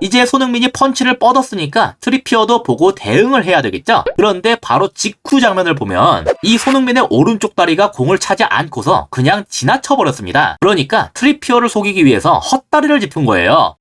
이제 손흥민이 펀치를 뻗었으니까 트리피어도 보고 대응을 해야 되겠죠? 그런데 바로 직후 장면을 보면 이 손흥민의 오른쪽 다리가 공을 차지 않고서 그냥 지나쳐 버렸습니다. 그러니까 트리피어를 속이기 위해서 헛다리를 짚은 거예요.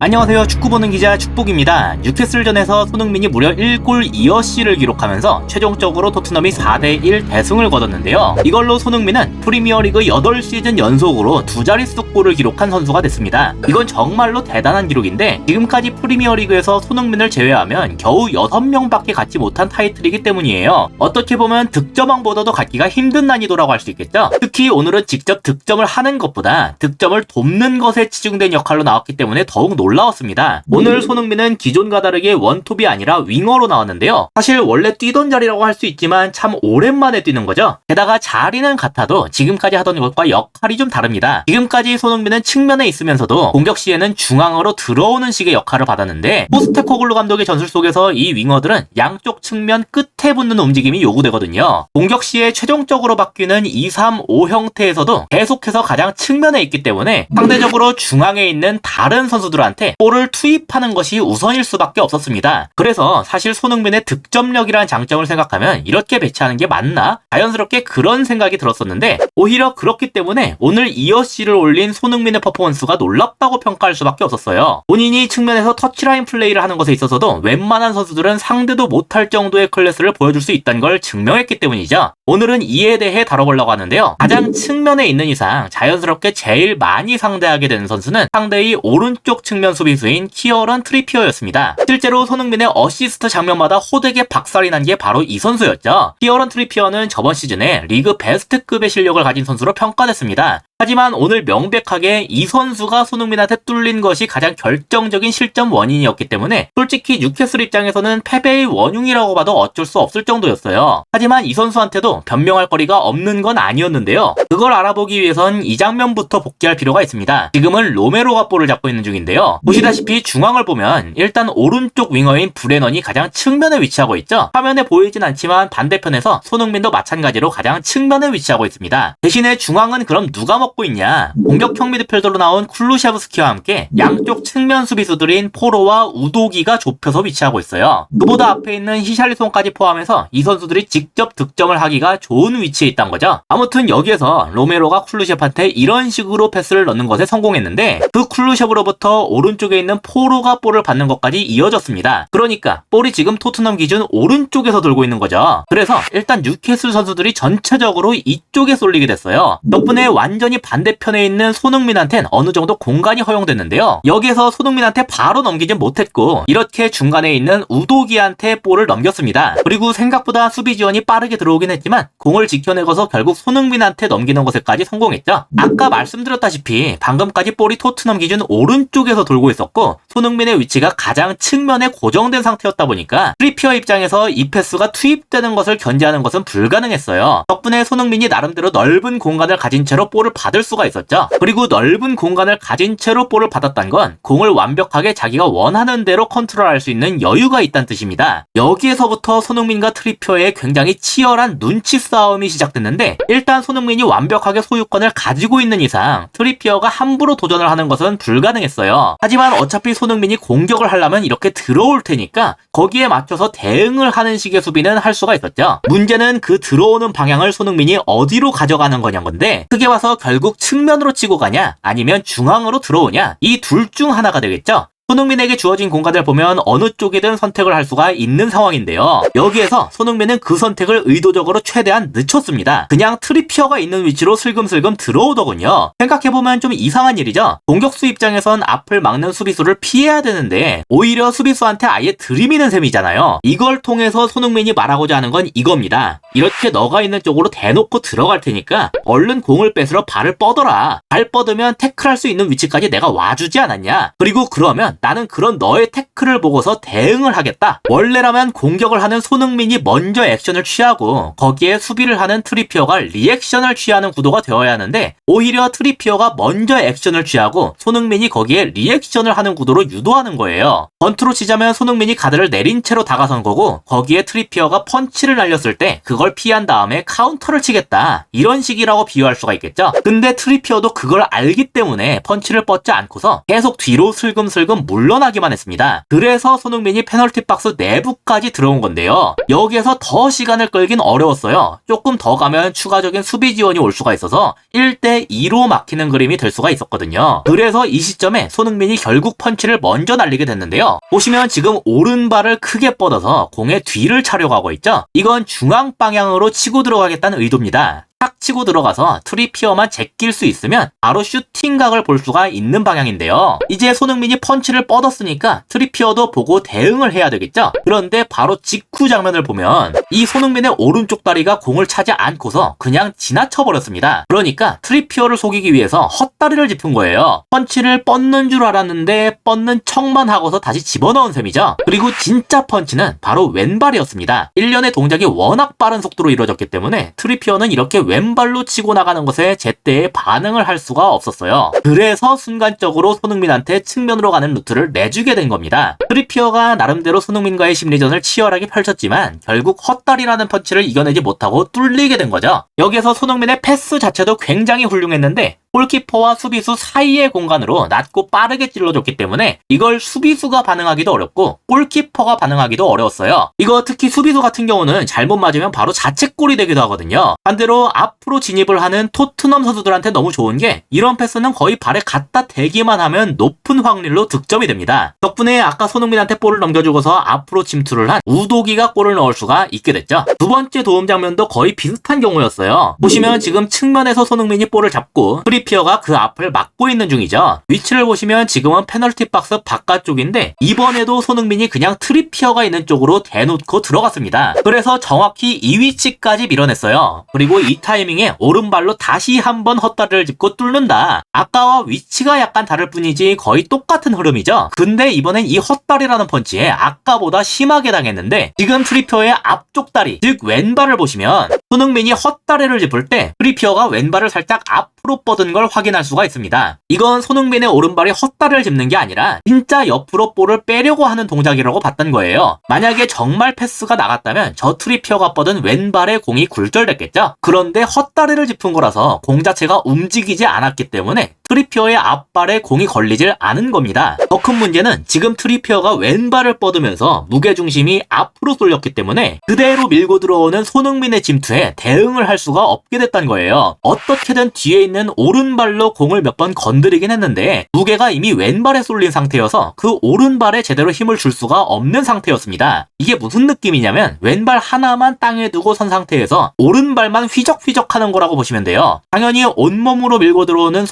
안녕하세요. 축구 보는 기자 축복입니다. 뉴캐슬전에서 손흥민이 무려 1골 2어시를 기록하면서 최종적으로 토트넘이 4대1 대승을 거뒀는데요. 이걸로 손흥민은 프리미어리그 8시즌 연속으로 두 자릿수 골을 기록한 선수가 됐습니다. 이건 정말로 대단한 기록인데 지금까지 프리미어리그에서 손흥민을 제외하면 겨우 6명밖에 갖지 못한 타이틀이기 때문이에요. 어떻게 보면 득점왕보다도 갖기가 힘든 난이도라고 할 수 있겠죠. 특히 오늘은 직접 득점을 하는 것보다 득점을 돕는 것에 치중된 역할로 나왔기 때문에 더욱 놀 라웠습니다. 오늘 손흥민은 기존과 다르게 원톱이 아니라 윙어로 나왔는데요. 사실 원래 뛰던 자리라고 할 수 있지만 참 오랜만에 뛰는 거죠. 게다가 자리는 같아도 지금까지 하던 것과 역할이 좀 다릅니다. 지금까지 손흥민은 측면에 있으면서도 공격 시에는 중앙으로 들어오는 식의 역할을 받았는데 포스테코글루 감독의 전술 속에서 이 윙어들은 양쪽 측면 끝에 붙는 움직임이 요구되거든요. 공격 시에 최종적으로 바뀌는 2-3-5 형태에서도 계속해서 가장 측면에 있기 때문에 상대적으로 중앙에 있는 다른 선수들한테 볼을 투입하는 것이 우선일 수밖에 없었습니다. 그래서 사실 손흥민의 득점력이라는 장점을 생각하면 이렇게 배치하는 게 맞나? 자연스럽게 그런 생각이 들었었는데 오히려 그렇기 때문에 오늘 이어씨를 올린 손흥민의 퍼포먼스가 놀랍다고 평가할 수밖에 없었어요. 본인이 측면에서 터치라인 플레이를 하는 것에 있어서도 웬만한 선수들은 상대도 못할 정도의 클래스를 보여줄 수 있다는 걸 증명했기 때문이죠. 오늘은 이에 대해 다뤄보려고 하는데요. 가장 측면에 있는 이상 자연스럽게 제일 많이 상대하게 되는 선수는 상대의 오른쪽 측면 수비수인 키어런 트리피어였습니다. 실제로 손흥민의 어시스트 장면마다 호되게 박살이 난 게 바로 이 선수였죠. 키어런 트리피어는 저번 시즌에 리그 베스트급의 실력을 가진 선수로 평가됐습니다. 하지만 오늘 명백하게 이 선수가 손흥민한테 뚫린 것이 가장 결정적인 실점 원인이었기 때문에 솔직히 뉴캐슬 입장에서는 패배의 원흉이라고 봐도 어쩔 수 없을 정도였어요. 하지만 이 선수한테도 변명할 거리가 없는 건 아니었는데요. 그걸 알아보기 위해선 이 장면부터 복귀할 필요가 있습니다. 지금은 로메로가 볼을 잡고 있는 중인데요. 보시다시피 중앙을 보면 일단 오른쪽 윙어인 브레넌이 가장 측면에 위치하고 있죠. 화면에 보이진 않지만 반대편에서 손흥민도 마찬가지로 가장 측면에 위치하고 있습니다. 대신에 중앙은 그럼 누가 먹고 있냐? 공격형 미드필더로 나온 쿨루셰브스키와 함께 양쪽 측면 수비수들인 포로와 우도기가 좁혀서 위치하고 있어요. 그보다 앞에 있는 히샬리송까지 포함해서 이 선수들이 직접 득점을 하기가 좋은 위치에 있단 거죠. 아무튼 여기에서 로메로가 쿨루셰프한테 이런 식으로 패스를 넣는 것에 성공했는데 그 쿨루셰프로부터 오른쪽에 있는 포로가 볼을 받는 것까지 이어졌습니다. 그러니까 볼이 지금 토트넘 기준 오른쪽에서 돌고 있는 거죠. 그래서 일단 뉴캐슬 선수들이 전체적으로 이쪽에 쏠리게 됐어요. 덕분에 완전히 반대편에 있는 손흥민한텐 어느 정도 공간이 허용됐는데요. 여기에서 손흥민한테 바로 넘기진 못했고 이렇게 중간에 있는 우도기한테 볼을 넘겼습니다. 그리고 생각보다 수비 지원이 빠르게 들어오긴 했지만 공을 지켜내고서 결국 손흥민한테 넘기는 것에까지 성공했죠. 아까 말씀드렸다시피 방금까지 볼이 토트넘 기준 오른쪽에서 돌고 있었고 손흥민의 위치가 가장 측면에 고정된 상태였다 보니까 트리피어 입장에서 이 패스가 투입되는 것을 견제하는 것은 불가능했어요. 덕분에 손흥민이 나름대로 넓은 공간을 가진 채로 볼을 받을 수가 있었죠. 그리고 넓은 공간을 가진 채로 볼을 받았단 건 공을 완벽하게 자기가 원하는 대로 컨트롤할 수 있는 여유가 있다는 뜻입니다. 여기에서부터 손흥민과 트리피어의 굉장히 치열한 눈치 싸움이 시작됐는데 일단 손흥민이 완벽하게 소유권을 가지고 있는 이상 트리피어가 함부로 도전을 하는 것은 불가능했어요. 하지만 어차피 손흥민이 공격을 하려면 이렇게 들어올 테니까 거기에 맞춰서 대응을 하는 식의 수비는 할 수가 있었죠. 문제는 그 들어오는 방향을 손흥민이 어디로 가져가는 거냐는 건데 크게 봐서 결국 측면으로 치고 가냐 아니면 중앙으로 들어오냐 이 둘 중 하나가 되겠죠. 손흥민에게 주어진 공간을 보면 어느 쪽이든 선택을 할 수가 있는 상황인데요. 여기에서 손흥민은 그 선택을 의도적으로 최대한 늦췄습니다. 그냥 트리피어가 있는 위치로 슬금슬금 들어오더군요. 생각해보면 좀 이상한 일이죠. 공격수 입장에선 앞을 막는 수비수를 피해야 되는데 오히려 수비수한테 아예 들이미는 셈이잖아요. 이걸 통해서 손흥민이 말하고자 하는 건 이겁니다. 이렇게 너가 있는 쪽으로 대놓고 들어갈 테니까 얼른 공을 뺏으러 발을 뻗어라. 발 뻗으면 태클할 수 있는 위치까지 내가 와주지 않았냐. 그리고 그러면 나는 그런 너의 태클을 보고서 대응을 하겠다. 원래라면 공격을 하는 손흥민이 먼저 액션을 취하고 거기에 수비를 하는 트리피어가 리액션을 취하는 구도가 되어야 하는데 오히려 트리피어가 먼저 액션을 취하고 손흥민이 거기에 리액션을 하는 구도로 유도하는 거예요. 번트로 치자면 손흥민이 가드를 내린 채로 다가선 거고 거기에 트리피어가 펀치를 날렸을 때 그걸 피한 다음에 카운터를 치겠다. 이런 식이라고 비유할 수가 있겠죠. 근데 트리피어도 그걸 알기 때문에 펀치를 뻗지 않고서 계속 뒤로 슬금슬금 물러나기만 했습니다. 그래서 손흥민이 페널티 박스 내부까지 들어온 건데요. 여기에서 더 시간을 끌긴 어려웠어요. 조금 더 가면 추가적인 수비 지원이 올 수가 있어서 1대2로 막히는 그림이 될 수가 있었거든요. 그래서 이 시점에 손흥민이 결국 펀치를 먼저 날리게 됐는데요. 보시면 지금 오른발을 크게 뻗어서 공의 뒤를 차려고 하고 있죠. 이건 중앙 방향으로 치고 들어가겠다는 의도입니다. 탁 치고 들어가서 트리피어만 제낄 수 있으면 바로 슈팅각을 볼 수가 있는 방향인데요. 이제 손흥민이 펀치를 뻗었으니까 트리피어도 보고 대응을 해야 되겠죠? 그런데 바로 직후 장면을 보면 이 손흥민의 오른쪽 다리가 공을 차지 않고서 그냥 지나쳐 버렸습니다. 그러니까 트리피어를 속이기 위해서 헛다리를 짚은 거예요. 펀치를 뻗는 줄 알았는데 뻗는 척만 하고서 다시 집어넣은 셈이죠. 그리고 진짜 펀치는 바로 왼발이었습니다. 1년의 동작이 워낙 빠른 속도로 이루어졌기 때문에 트리피어는 이렇게 왼발로 치고 나가는 것에 제때에 반응을 할 수가 없었어요. 그래서 순간적으로 손흥민한테 측면으로 가는 루트를 내주게 된 겁니다. 트리피어가 나름대로 손흥민과의 심리전을 치열하게 펼쳤지만 결국 헛다리라는 펀치를 이겨내지 못하고 뚫리게 된 거죠. 여기에서 손흥민의 패스 자체도 굉장히 훌륭했는데 골키퍼와 수비수 사이의 공간으로 낮고 빠르게 찔러줬기 때문에 이걸 수비수가 반응하기도 어렵고 골키퍼가 반응하기도 어려웠어요. 이거 특히 수비수 같은 경우는 잘못 맞으면 바로 자책골이 되기도 하거든요. 반대로 앞으로 진입을 하는 토트넘 선수들한테 너무 좋은 게 이런 패스는 거의 발에 갖다 대기만 하면 높은 확률로 득점이 됩니다. 덕분에 아까 손흥민한테 볼을 넘겨주고서 앞으로 침투를 한 우도기가 골을 넣을 수가 있게 됐죠. 두 번째 도움 장면도 거의 비슷한 경우였어요. 보시면 지금 측면에서 손흥민이 볼을 잡고 트리피어가 그 앞을 막고 있는 중이죠. 위치를 보시면 지금은 페널티 박스 바깥쪽인데 이번에도 손흥민이 그냥 트리피어가 있는 쪽으로 대놓고 들어갔습니다. 그래서 정확히 이 위치까지 밀어냈어요. 그리고 이 타이밍에 오른발로 다시 한번 헛다리를 짚고 뚫는다. 아까와 위치가 약간 다를 뿐이지 거의 똑같은 흐름이죠. 근데 이번엔 이 헛다리라는 펀치에 아까보다 심하게 당했는데 지금 트리피어의 앞쪽 다리, 즉 왼발을 보시면 손흥민이 헛다리를 짚을 때 트리피어가 왼발을 살짝 앞으로 뻗은 걸 확인할 수가 있습니다. 이건 손흥민의 오른발이 헛다리를 짚는 게 아니라 진짜 옆으로 볼을 빼려고 하는 동작이라고 봤던 거예요. 만약에 정말 패스가 나갔다면 저 트리피어가 뻗은 왼발에 공이 굴절됐겠죠? 그런데 헛다리를 짚은 거라서 공 자체가 움직이지 않았기 때문에 트리피어의 앞발에 공이 걸리질 않은 겁니다. 더 큰 문제는 지금 트리피어가 왼발을 뻗으면서 무게중심이 앞으로 쏠렸기 때문에 그대로 밀고 들어오는 손흥민의 침투에 대응을 할 수가 없게 됐다는 거예요. 어떻게든 뒤에 있는 오른발로 공을 몇 번 건드리긴 했는데 무게가 이미 왼발에 쏠린 상태여서 그 오른발에 제대로 힘을 줄 수가 없는 상태였습니다. 이게 무슨 느낌이냐면 왼발 하나만 땅에 두고 선 상태에서 오른발만 휘적휘적 하는 거라고 보시면 돼요. 당연히 온몸으로 밀고 들어오는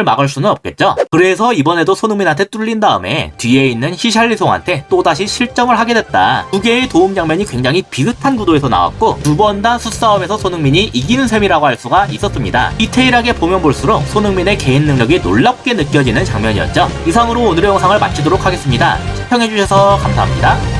손흥민을 막을 수는 없겠죠. 그래서 이번에도 손흥민한테 뚫린 다음에 뒤에 있는 히샬리송한테 또다시 실점을 하게 됐다. 두 개의 도움 장면이 굉장히 비슷한 구도에서 나왔고 두 번 다 수싸움에서 손흥민이 이기는 셈이라고 할 수가 있었습니다. 디테일하게 보면 볼수록 손흥민의 개인 능력이 놀랍게 느껴지는 장면이었죠. 이상으로 오늘의 영상을 마치도록 하겠습니다. 시청해주셔서 감사합니다.